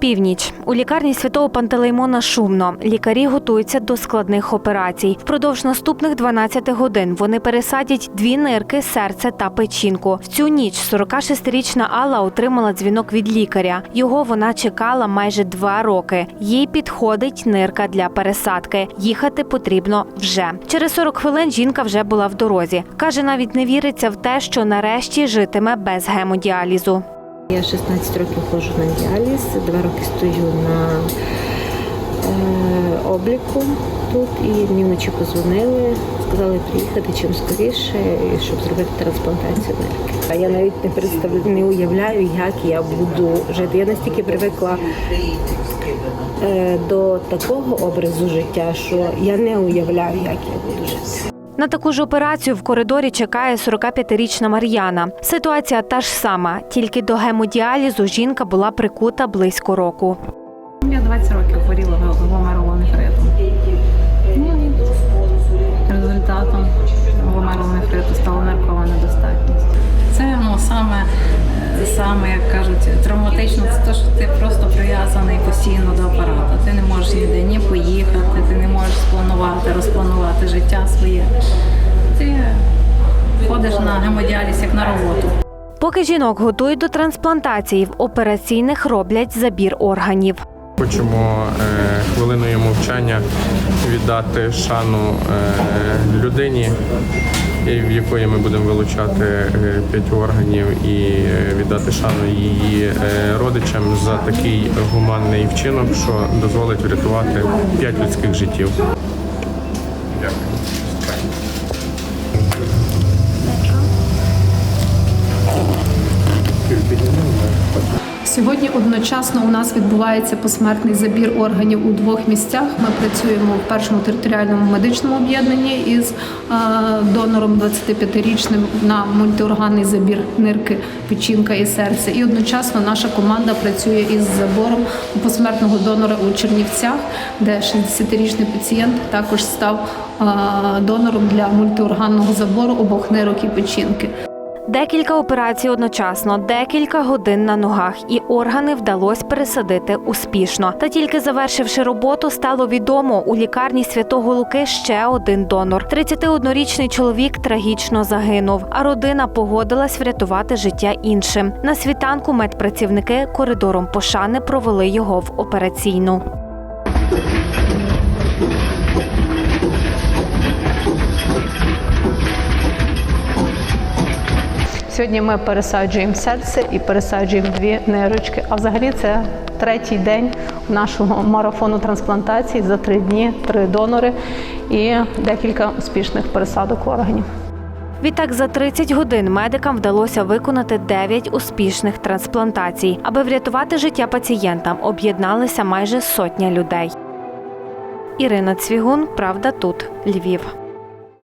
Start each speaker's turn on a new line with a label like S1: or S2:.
S1: Північ у лікарні святого Пантелеймона шумно. Лікарі готуються до складних операцій. Впродовж наступних 12 годин вони пересадять дві нирки, серце та печінку. В цю ніч 46-річна Алла отримала дзвінок від лікаря. Його вона чекала майже два роки. Їй підходить нирка для пересадки. Їхати потрібно вже. Через 40 хвилин жінка вже була в дорозі. каже, навіть не віриться в те, що нарешті житиме без гемодіалізу.
S2: Я 16 років ходжу на діаліз, два роки стою на е, обліку тут і мені вночі позвонили, сказали приїхати чим скоріше, щоб зробити трансплантацію нирки. А я навіть не представляю, не уявляю, як я буду жити. Я настільки привикла е, до такого образу життя, що я не уявляю, як я буду жити.
S1: На таку ж операцію в коридорі чекає 45-річна Мар'яна. Ситуація та ж сама, тільки до гемодіалізу жінка була прикута близько року.
S3: Я 20 років хворіла гломерулонефритом. Ну результатом гломерулонефриту стала наркова недостатність. Це ну, саме, е, саме, як кажуть, травматично, це те, що ти просто прив'язаний постійно до апарату. Ти не можеш ніде ні поїхати, ти не можеш спланувати, розпланувати життя своє. Ти ходиш на гемодіаліз як на роботу.
S1: Поки жінок готують до трансплантації, в операційних роблять забір органів.
S4: Хочемо е, хвилиною мовчання віддати шану е, людині, в якої ми будемо вилучати е, п'ять органів, і е, віддати шану її родичам за такий гуманний вчинок, що дозволить врятувати п'ять людських життів. Дякую.
S5: Одночасно у нас відбувається посмертний забір органів у двох місцях. Ми працюємо в першому територіальному медичному об'єднанні із е, донором 25-річним на мультиорганний забір нирки, печінка і серце. І одночасно наша команда працює із забором посмертного донора у Чернівцях, де 60-річний пацієнт також став е, донором для мультиорганного забору обох нирок і печінки.
S1: Декілька операцій одночасно, декілька годин на ногах, і органи вдалося пересадити успішно. Та тільки завершивши роботу, стало відомо у лікарні святого Луки ще один донор. 31-річний чоловік трагічно загинув, а родина погодилась врятувати життя іншим. На світанку медпрацівники коридором пошани провели його в операційну.
S5: Сьогодні ми пересаджуємо серце і пересаджуємо дві нирочки. А взагалі це третій день нашого марафону трансплантації за три дні, три донори і декілька успішних пересадок органів.
S1: Відтак за 30 годин медикам вдалося виконати 9 успішних трансплантацій. Аби врятувати життя пацієнтам, об'єдналися майже сотня людей. Ірина Цвігун, Правда тут, Львів.